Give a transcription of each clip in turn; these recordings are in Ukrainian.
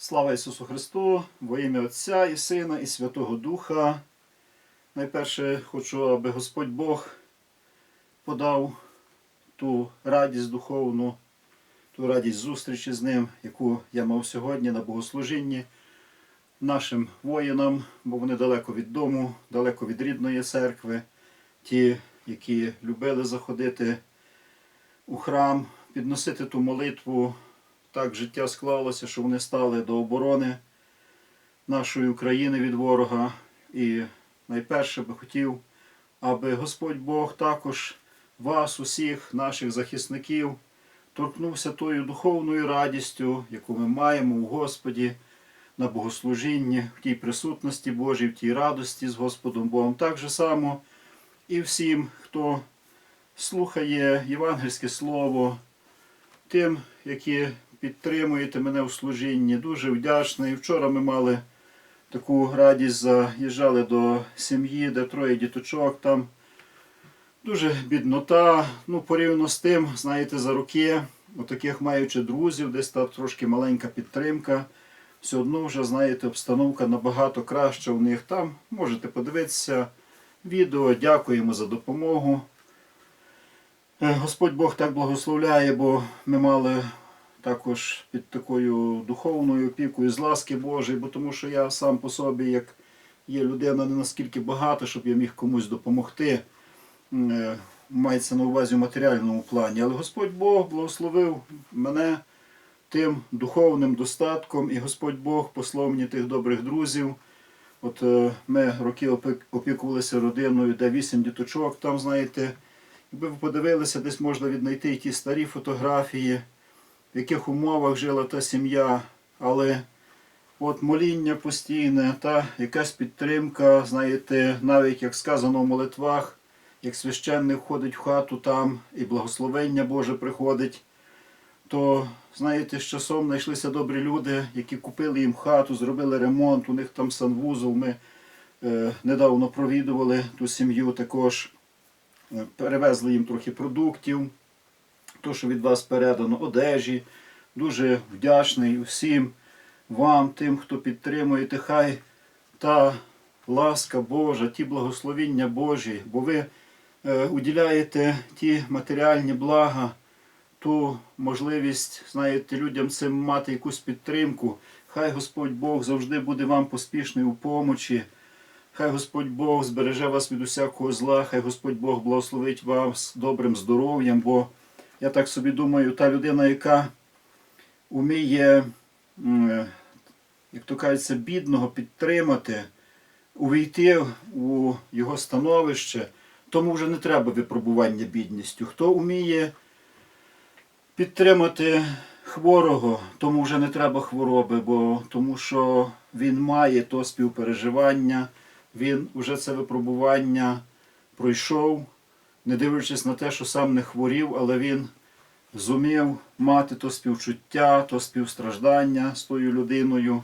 Слава Ісусу Христу, во ім'я Отця і Сина, і Святого Духа. Найперше хочу, аби Господь Бог подав ту радість духовну, ту радість зустрічі з Ним, яку я мав сьогодні на богослужінні нашим воїнам, бо вони далеко від дому, далеко від рідної церкви, ті, які любили заходити у храм, підносити ту молитву. Так життя склалося, що вони стали до оборони нашої України від ворога. І найперше би хотів, аби Господь Бог також вас, усіх наших захисників, торкнувся тою духовною радістю, яку ми маємо у Господі на богослужінні, в тій присутності Божій, в тій радості з Господом Богом. Так же само і всім, хто слухає євангельське слово, тим, які підтримуєте мене у служінні. Дуже вдячний. Вчора ми мали таку радість, заїжджали до сім'ї, де троє діточок. Там дуже біднота. Ну, порівняно з тим, знаєте, за роки, отаких маючи друзів, десь та трошки маленька підтримка. Все одно вже, знаєте, обстановка набагато краща у них. Там можете подивитися відео. Дякуємо за допомогу. Е, Господь Бог так благословляє, бо ми мали також під такою духовною опікою з ласки Божої, бо тому що я сам по собі, як є людина не наскільки багата, щоб я міг комусь допомогти. Е, Мається на увазі в матеріальному плані. Але Господь Бог благословив мене тим духовним достатком, і Господь Бог послав мені тих добрих друзів. От е, ми роки опікувалися родиною, де вісім діточок, там, знаєте, якби ви подивилися, десь можна віднайти і ті старі фотографії, в яких умовах жила та сім'я, але от моління постійне, та якась підтримка, знаєте, навіть як сказано в молитвах, як священник входить в хату там і благословення Боже приходить, то знаєте, з часом знайшлися добрі люди, які купили їм хату, зробили ремонт, у них там санвузол. Ми е, недавно провідували ту сім'ю також. Е, Перевезли їм трохи продуктів, то, що від вас передано, одежі. Дуже вдячний усім вам, тим, хто підтримуєте, хай та ласка Божа, ті благословіння Божі, бо ви е, уділяєте ті матеріальні блага, ту можливість, знаєте, людям цим мати якусь підтримку. Хай Господь Бог завжди буде вам поспішний у помочі. Хай Господь Бог збереже вас від усякого зла, хай Господь Бог благословить вас добрим здоров'ям, бо я так собі думаю, та людина, яка вміє, е, як то кажеться, бідного підтримати, увійти у його становище, тому вже не треба випробування бідністю. Хто вміє підтримати хворого, тому вже не треба хвороби, бо тому що він має то співпереживання, він вже це випробування пройшов, не дивлячись на те, що сам не хворів, але він зумів мати то співчуття, то співстраждання з тою людиною,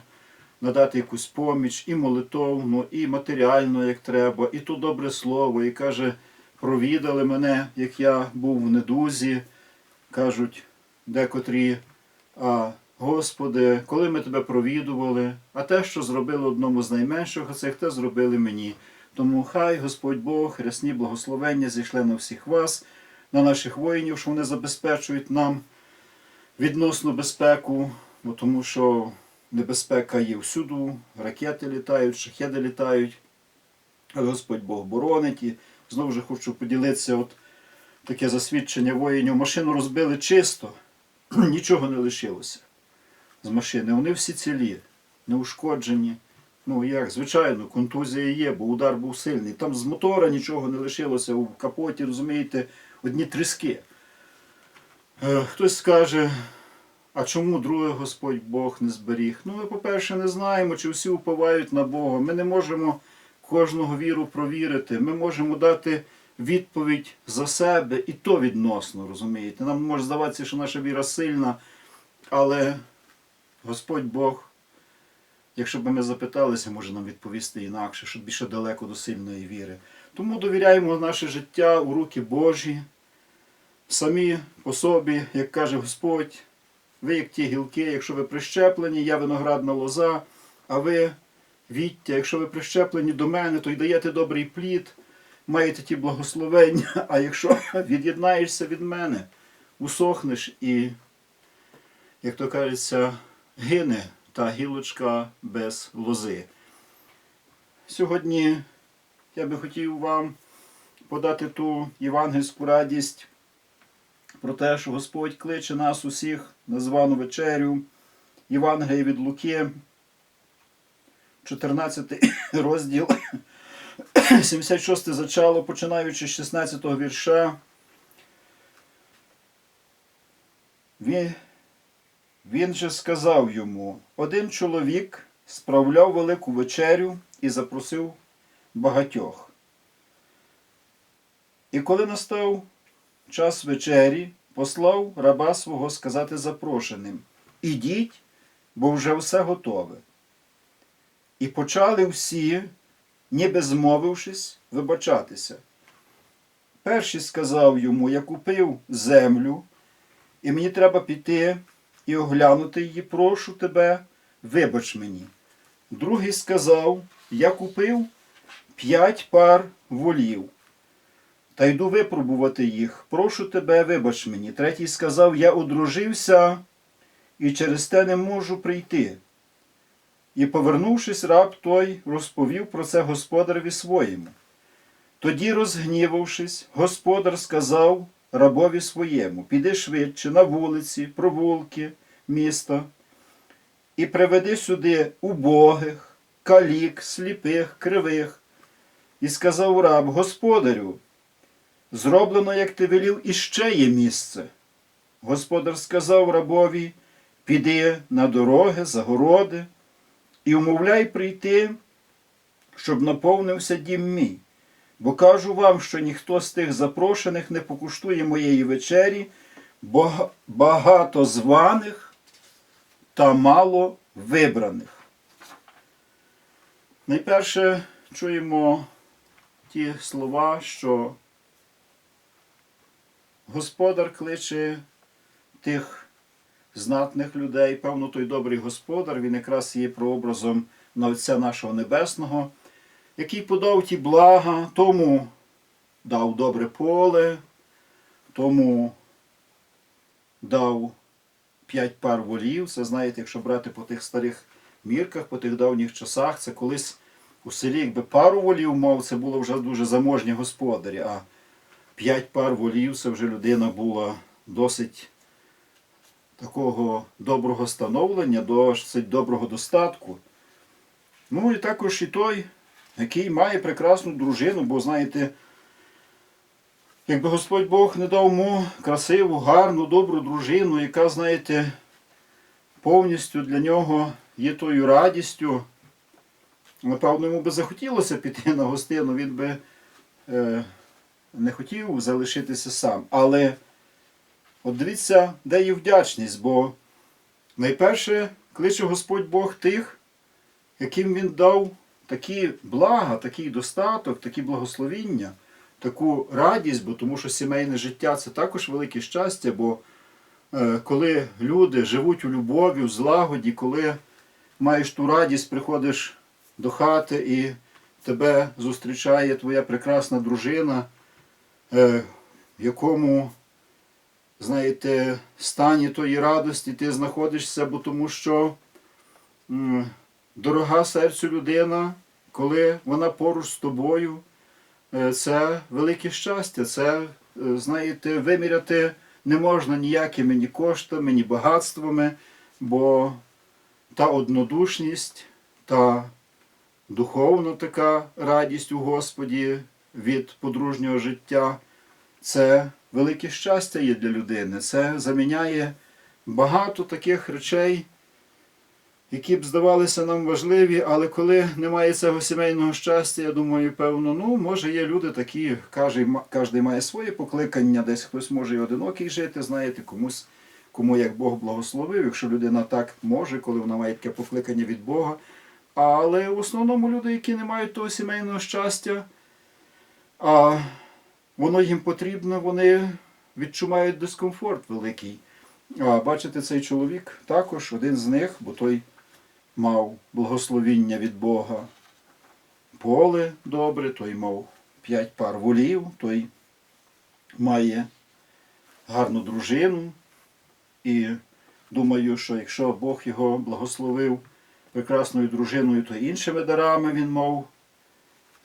надати якусь поміч і молитовну, і матеріально, як треба, і то добре слово, і каже, провідали мене, як я був в недузі, кажуть декотрі, а Господи, коли ми тебе провідували, а те, що зробили одному з найменших оцих, те зробили мені. Тому хай Господь Бог, рясні благословення зійшли на всіх вас, на наших воїнів, що вони забезпечують нам відносну безпеку, бо тому що небезпека є всюду, ракети літають, шахеди літають, але Господь Бог боронить. І знову ж хочу поділитися, от таке засвідчення воїнів. Машину розбили чисто, нічого не лишилося з машини. Вони всі цілі, неушкоджені. Ну як, звичайно, контузія є, бо удар був сильний. Там з мотора нічого не лишилося, у капоті, розумієте, одні тріски. Е, Хтось скаже, а чому другий Господь Бог не зберіг? Ну, ми, по-перше, не знаємо, чи всі уповають на Бога. Ми не можемо кожного віру провірити. Ми можемо дати відповідь за себе і то відносно, розумієте. Нам може здаватися, що наша віра сильна, але Господь Бог, якщо б ми запиталися, може нам відповісти інакше, що більше далеко до сильної віри. Тому довіряємо наше життя у руки Божі, самі по собі, як каже Господь, ви як ті гілки, якщо ви прищеплені, я виноградна лоза, а ви віття, якщо ви прищеплені до мене, то й даєте добрий плід, маєте ті благословення, а якщо від'єднаєшся від мене, усохнеш і, як то кажеться, гине та гілочка без лози. Сьогодні я би хотів вам подати ту євангельську радість про те, що Господь кличе нас усіх на звану вечерю. Євангелія від Луки, 14 розділ, 76 зачало, починаючи з 16 вірша. Він же сказав йому: один чоловік справляв велику вечерю і запросив багатьох. І коли настав час вечері, послав раба свого сказати запрошеним: Ідіть, бо вже все готове. І почали всі, ніби змовившись, вибачатися. Перший сказав йому: Я купив землю, і мені треба піти і оглянути її, прошу тебе, вибач мені. Другий сказав: Я купив п'ять пар волів. Та йду випробувати їх. Прошу тебе, вибач мені. Третій сказав: Я одружився і через те не можу прийти. І, повернувшись, раб той розповів про це господареві своєму. Тоді, розгнівавшись, господар сказав рабові своєму: Піди швидше на вулиці, провулки міста і приведи сюди убогих, калік, сліпих, кривих. І сказав раб, господарю, зроблено, як ти велів, і ще є місце. Господар сказав рабові, піди на дороги, загороди і умовляй прийти, щоб наповнився дім мій. Бо кажу вам, що ніхто з тих запрошених не покуштує моєї вечері, бо багато званих та мало вибраних. Найперше чуємо ті слова, що Господар кличе тих знатних людей. Певно, той добрий господар, він якраз є прообразом на Отця нашого Небесного, який подав ті блага, тому дав добре поле, тому дав п'ять пар волів. Це знаєте, якщо брати по тих старих мірках, по тих давніх часах, це колись у селі, якби пару волів мав, це було вже дуже заможні господарі. А п'ять пар волів це вже людина була досить такого доброго становлення, досить доброго достатку. Ну і також і той, який має прекрасну дружину, бо знаєте, якби Господь Бог не дав йому красиву, гарну, добру дружину, яка, знаєте, повністю для нього є тою радістю. Напевно, йому би захотілося піти на гостину, він би е, не хотів залишитися сам. Але от дивіться, де є вдячність, бо найперше кличе Господь Бог тих, яким Він дав такі блага, такий достаток, такі благословіння, таку радість, бо тому що сімейне життя це також велике щастя, бо е, коли люди живуть у любові, в злагоді, коли маєш ту радість, приходиш до хати і тебе зустрічає твоя прекрасна дружина, е, в якому, знаєте, стані тої радості ти знаходишся, бо тому що дорога серцю людина, коли вона поруч з тобою, е, це велике щастя, це, е, знаєте, виміряти не можна ніякими ні коштами, ні багатствами, бо та однодушність, та духовна така радість у Господі від подружнього життя, це велике щастя є для людини. Це заміняє багато таких речей, які б здавалися нам важливі, але коли немає цього сімейного щастя, я думаю, певно, ну, може, є люди такі, кожен, має своє покликання, десь хтось може і одинокий жити, знаєте, комусь, кому як Бог благословив, якщо людина так може, коли вона має таке покликання від Бога. Але в основному люди, які не мають того сімейного щастя, а воно їм потрібно, вони відчувають дискомфорт великий. А бачите, цей чоловік також один з них, бо той мав благословіння від Бога. Поле добре, той мав п'ять пар волів, той має гарну дружину. І думаю, що якщо Бог його благословив прекрасною дружиною, то іншими дарами він мав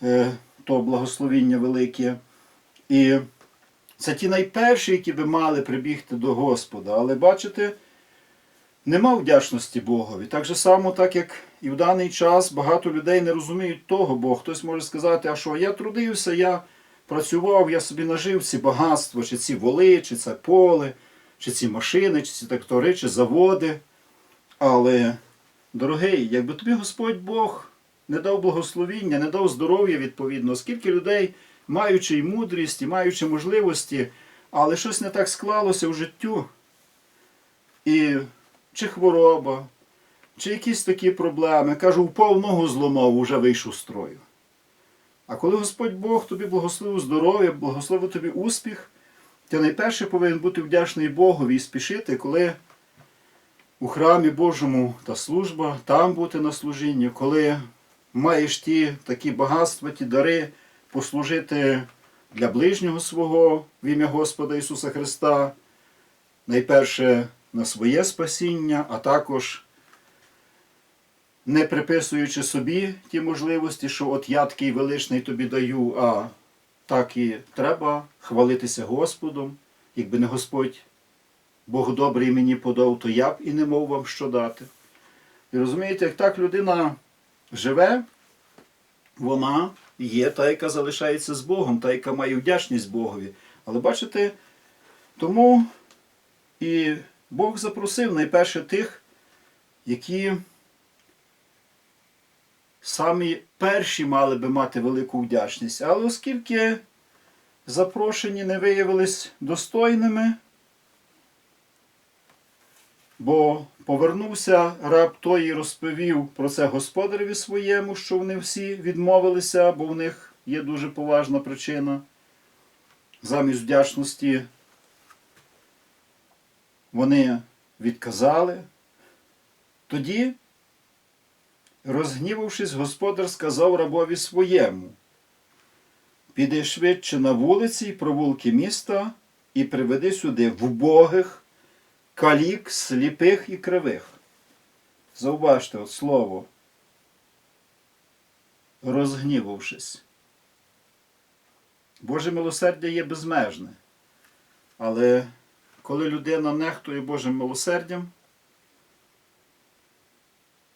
е, то благословіння велике. І це ті найперші, які би мали прибігти до Господа. Але бачите, нема вдячності Богові. Так же само, так як і в даний час багато людей не розуміють того, бо хтось може сказати, а що я трудився, я працював, я собі нажив ці багатства, чи ці воли, чи це поле, чи ці машини, чи ці трактори, чи заводи. Але, дорогий, якби тобі Господь Бог не дав благословіння, не дав здоров'я відповідно, скільки людей, маючи і мудрість, і маючи можливості, але щось не так склалося в життю. І чи хвороба, чи якісь такі проблеми. Кажу, впав ногу зломав, уже вийшов з строю. А коли Господь Бог тобі благословив здоров'я, благословив тобі успіх, ти найперше повинен бути вдячний Богові і спішити, коли у храмі Божому та служба, там бути на служінні, коли маєш ті такі багатства, ті дари, послужити для ближнього свого в ім'я Господа Ісуса Христа, найперше на своє спасіння, а також не приписуючи собі ті можливості, що от я такий величний тобі даю, а так і треба хвалитися Господом, якби не Господь Бог добрий мені подав, то я б і не мав вам що дати. І розумієте, як так людина живе, вона є та, яка залишається з Богом, та, яка має вдячність Богові. Але бачите, тому і Бог запросив найперше тих, які самі перші мали би мати велику вдячність. Але оскільки запрошені не виявились достойними, бо повернувся раб той і розповів про це господареві своєму, що вони всі відмовилися, бо в них є дуже поважна причина. Замість вдячності вони відказали. Тоді, розгнівавшись, господар сказав рабові своєму: Піди швидше на вулиці й провулки міста і приведи сюди вбогих, калік, сліпих і кривих. Зауважте от слово. Розгнівавшись. Боже милосердя є безмежне. Але коли людина нехтує Божим милосердям,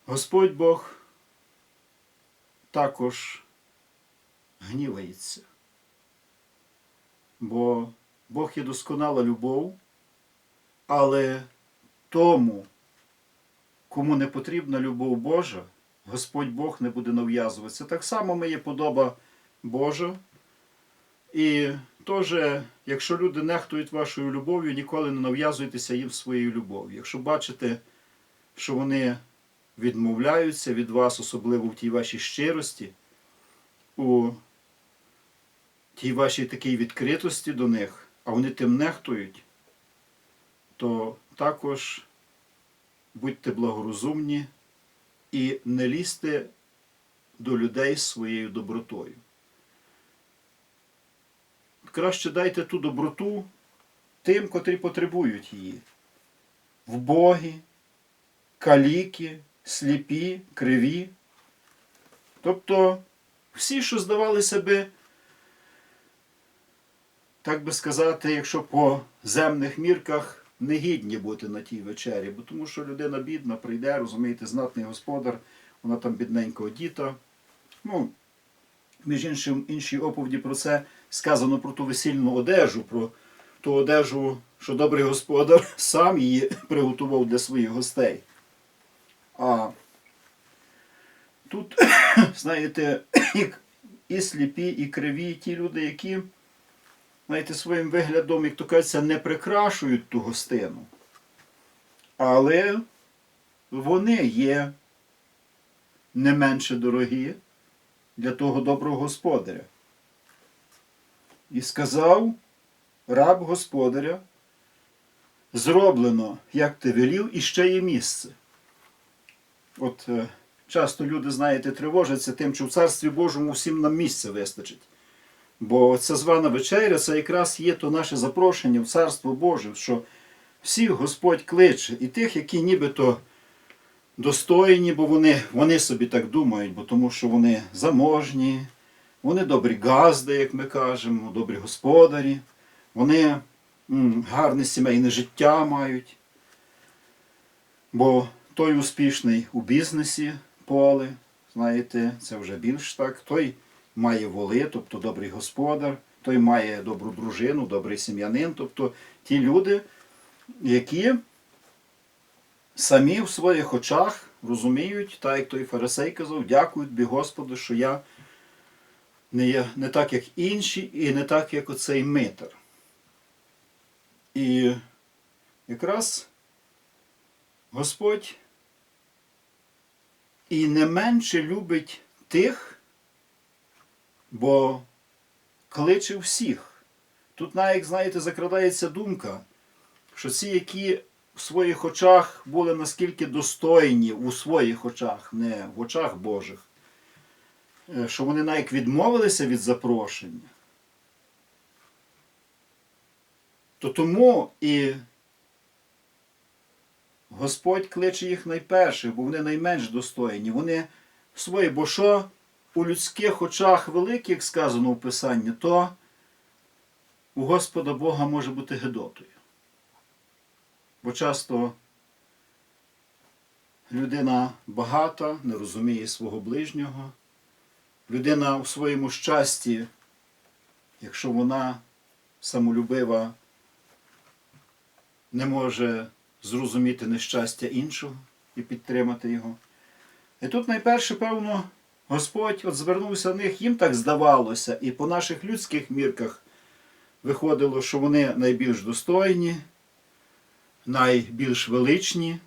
Господь Бог також гнівається. Бо Бог є досконала любов, але тому, кому не потрібна любов Божа, Господь Бог не буде нав'язуватися. Так само ми є подоба Божа. І теж, якщо люди нехтують вашою любов'ю, ніколи не нав'язуйтеся їм своєю любов'ю. Якщо бачите, що вони відмовляються від вас, особливо в тій вашій щирості, у тій вашій такій відкритості до них, а вони тим нехтують, то також будьте благорозумні і не лізьте до людей своєю добротою. Краще дайте ту доброту тим, котрі потребують її. Вбогі, каліки, сліпі, криві. Тобто всі, що здавалися би, так би сказати, якщо по земних мірках не гідні бути на тій вечері, бо тому що людина бідна, прийде, розумієте, знатний господар, вона там бідненько одіта. Ну, між іншим, іншій оповіді про це сказано про ту весільну одежу, про ту одежу, що добрий господар сам її приготував для своїх гостей. А тут, знаєте, і, і сліпі, і криві, ті люди, які, знаєте, своїм виглядом, як то кажеться, не прикрашують ту гостину. Але вони є не менше дорогі для того доброго господаря. І сказав раб господаря зроблено, як ти велів, і ще є місце. От е, часто люди, знаєте, тривожаться тим, що в Царстві Божому всім нам місце вистачить. Бо ця звана вечеря це якраз є то наше запрошення в Царство Боже, що всіх Господь кличе, і тих, які нібито достойні, бо вони, вони собі так думають, бо тому що вони заможні, вони добрі газди, як ми кажемо, добрі господарі, вони гарне сімейне життя мають. Бо той успішний у бізнесі поле, знаєте, це вже більш так, той має воли, тобто добрий господар, той має добру дружину, добрий сім'янин, тобто ті люди, які самі в своїх очах розуміють, так як той фарисей казав, дякують бі Господу, що я не, є, не так, як інші, і не так, як оцей митар. І якраз Господь і не менше любить тих, бо кличе всіх. Тут навіть, знаєте, закрадається думка, що ці, які в своїх очах були наскільки достойні у своїх очах, не в очах Божих, що вони навіть відмовилися від запрошення, то тому і Господь кличе їх найперших, бо вони найменш достойні. Вони свої, бо що у людських очах великих, сказано в Писанні, то у Господа Бога може бути гидотою. Бо часто людина багата, не розуміє свого ближнього. Людина у своєму щасті, якщо вона самолюбива, не може зрозуміти нещастя іншого і підтримати його. І тут найперше, певно, Господь от звернувся в них, їм так здавалося, і по наших людських мірках виходило, що вони найбільш достойні, найбільш величні,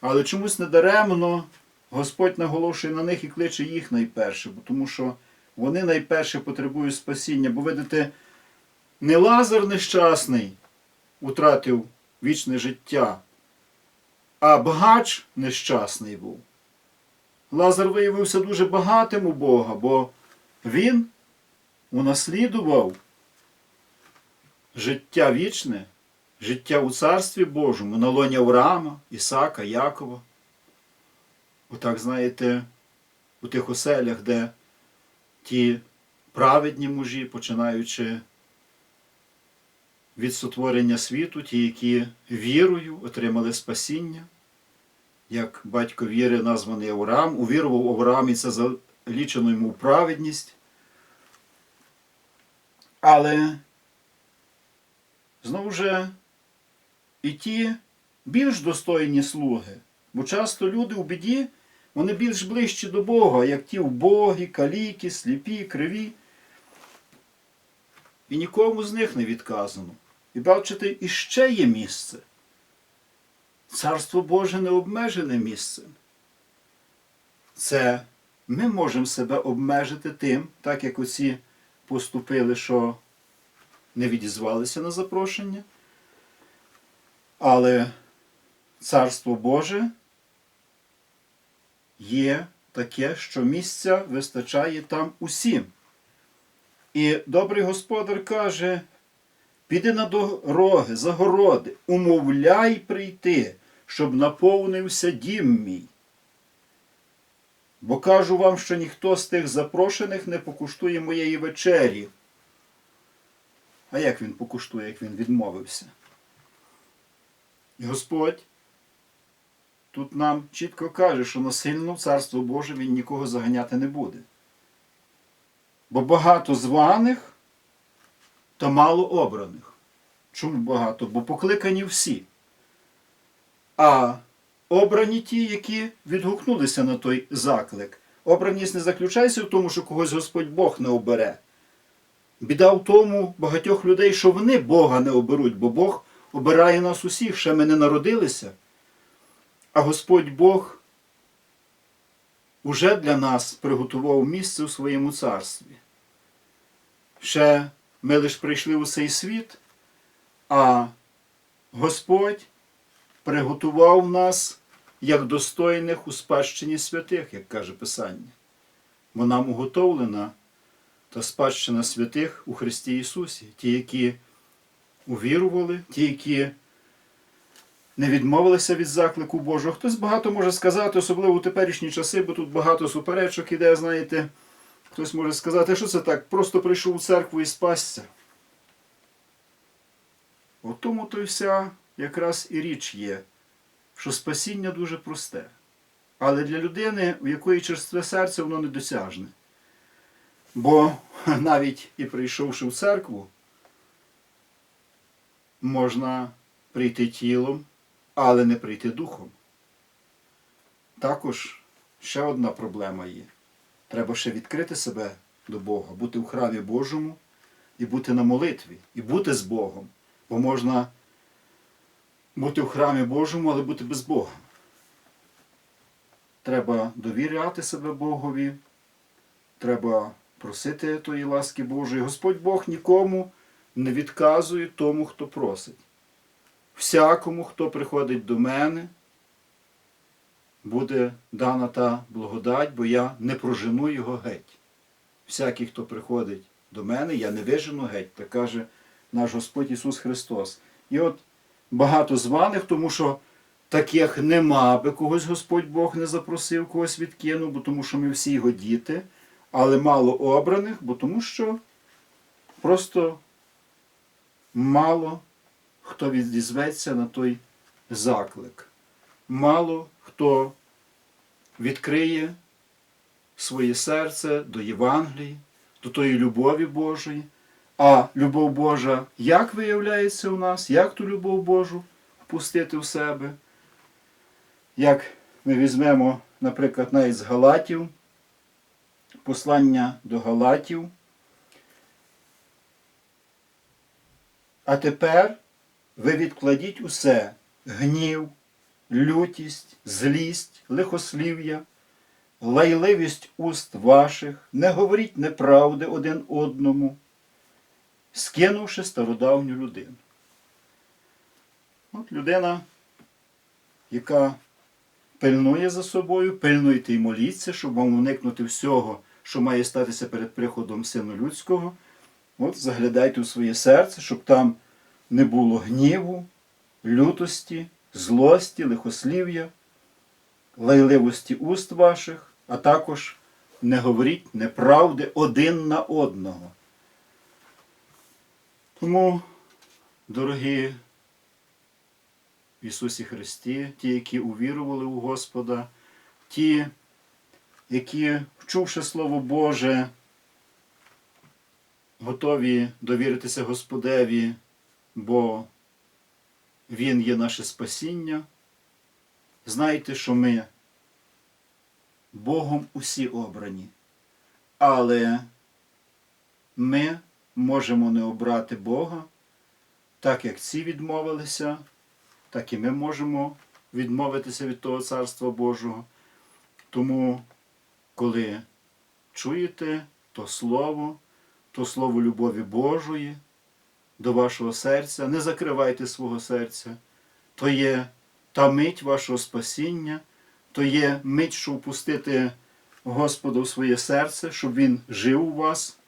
але чомусь недаремно Господь наголошує на них і кличе їх найперше, тому що вони найперше потребують спасіння. Бо видите, не Лазар нещасний утратив вічне життя, а багач нещасний був. Лазар виявився дуже багатим у Бога, бо він унаслідував життя вічне, життя у Царстві Божому, на лоні Авраама, Ісака, Якова. Отак, знаєте, у тих оселях, де ті праведні мужі, починаючи від сотворення світу, ті, які вірою отримали спасіння, як батько віри, названий Авраам, увірував Авраам і це залічено йому в праведність. Але знову ж і ті більш достойні слуги, бо часто люди у біді, вони більш ближчі до Бога, як ті вбогі, каліки, сліпі, криві. І нікому з них не відказано. І бачите, іще є місце. Царство Боже не обмежене місцем. Це ми можемо себе обмежити тим, так як оці поступили, що не відізвалися на запрошення. Але Царство Боже є таке, що місця вистачає там усім. І добрий господар каже, піди на дороги, загороди, умовляй прийти, щоб наповнився дім мій. Бо кажу вам, що ніхто з тих запрошених не покуштує моєї вечері. А як він покуштує, як він відмовився? І Господь тут нам чітко каже, що насильно Царство Боже він нікого заганяти не буде. Бо багато званих та мало обраних. Чому багато? Бо покликані всі. А обрані ті, які відгукнулися на той заклик. Обраність не заключається в тому, що когось Господь Бог не обере. Біда в тому багатьох людей, що вони Бога не оберуть, бо Бог обирає нас усіх, ще ми не народилися. А Господь Бог уже для нас приготував місце у своєму царстві. Ще ми лише прийшли у цей світ, а Господь приготував нас як достойних у спадщині святих, як каже Писання. Бо нам уготовлена та спадщина святих у Христі Ісусі, ті, які увірували, ті, які не відмовилися від заклику Божого. Хтось багато може сказати, особливо у теперішні часи, бо тут багато суперечок іде, знаєте. Хтось може сказати, що це так, просто прийшов у церкву і спасся. У тому то й вся якраз і річ є, що спасіння дуже просте. Але для людини, у якої черстве серце, воно недосяжне. Бо навіть і прийшовши в церкву, можна прийти тілом, але не прийти духом. Також ще одна проблема є. Треба ще відкрити себе до Бога, бути в храмі Божому і бути на молитві, і бути з Богом. Бо можна бути в храмі Божому, але бути без Бога. Треба довіряти себе Богові, треба просити тої ласки Божої. Господь Бог нікому не відказує тому, хто просить. Всякому, хто приходить до мене, буде дана та благодать, бо я не прожену його геть. Всякий, хто приходить до мене, я не вижену геть, так каже наш Господь Ісус Христос. І от багато званих, тому що таких нема, аби когось Господь Бог не запросив, когось відкинув, бо тому що ми всі його діти, але мало обраних, бо тому що просто мало хто відізветься на той заклик. Мало хто відкриє своє серце до Євангелії, до тої любові Божої. А любов Божа як виявляється у нас, як ту любов Божу впустити в себе? Як ми візьмемо, наприклад, навіть з Галатів, послання до Галатів. А тепер ви відкладіть усе гнів, лютість, злість, лихослів'я, лайливість уст ваших, не говоріть неправди один одному, скинувши стародавню людину. От людина, яка пильнує за собою, пильнуйте і моліться, щоб вам уникнути всього, що має статися перед приходом Сину Людського. От заглядайте у своє серце, щоб там не було гніву, лютості, злості, лихослів'я, лайливості уст ваших, а також не говоріть неправди один на одного. Тому, дорогі Ісусі Христі, ті, які увірували у Господа, ті, які, вчувши Слово Боже, готові довіритися Господеві, бо Він є наше спасіння. Знайте, що ми Богом усі обрані, але ми можемо не обрати Бога, так як ці відмовилися, так і ми можемо відмовитися від того Царства Божого. Тому, коли чуєте то Слово, то Слово любові Божої до вашого серця, не закривайте свого серця, то є та мить вашого спасіння, то є мить, щоб впустити Господа в своє серце, щоб Він жив у вас,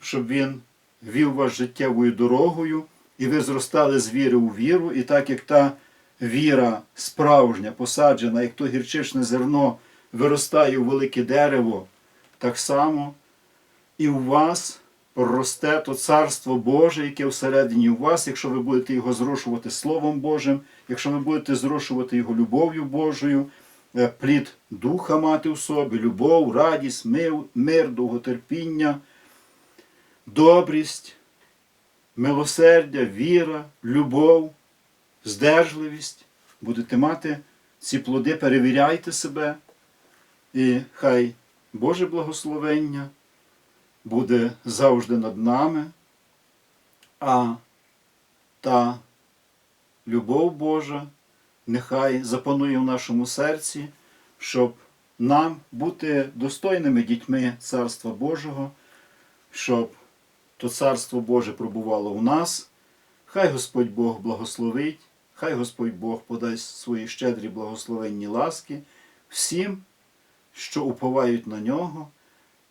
щоб Він вів вас життєвою дорогою, і ви зростали з віри у віру, і так як та віра справжня, посаджена, як то гірчичне зерно виростає у велике дерево, так само і у вас росте то царство Боже, яке всередині у вас, якщо ви будете його зрушувати Словом Божим, якщо ви будете зрушувати його любов'ю Божою, е, плід духа мати в собі, любов, радість, мир, мир довготерпіння, добрість, милосердя, віра, любов, здержливість. Будете мати ці плоди, перевіряйте себе, і хай Боже благословення буде завжди над нами, а та любов Божа нехай запанує в нашому серці, щоб нам бути достойними дітьми Царства Божого, щоб то Царство Боже пробувало у нас. Хай Господь Бог благословить Хай Господь Бог подасть свої щедрі благословенні ласки всім, що уповають на нього,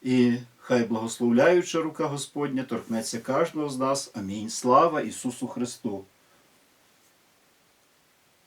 і хай благословляюча рука Господня торкнеться кожного з нас. Амінь. Слава Ісусу Христу!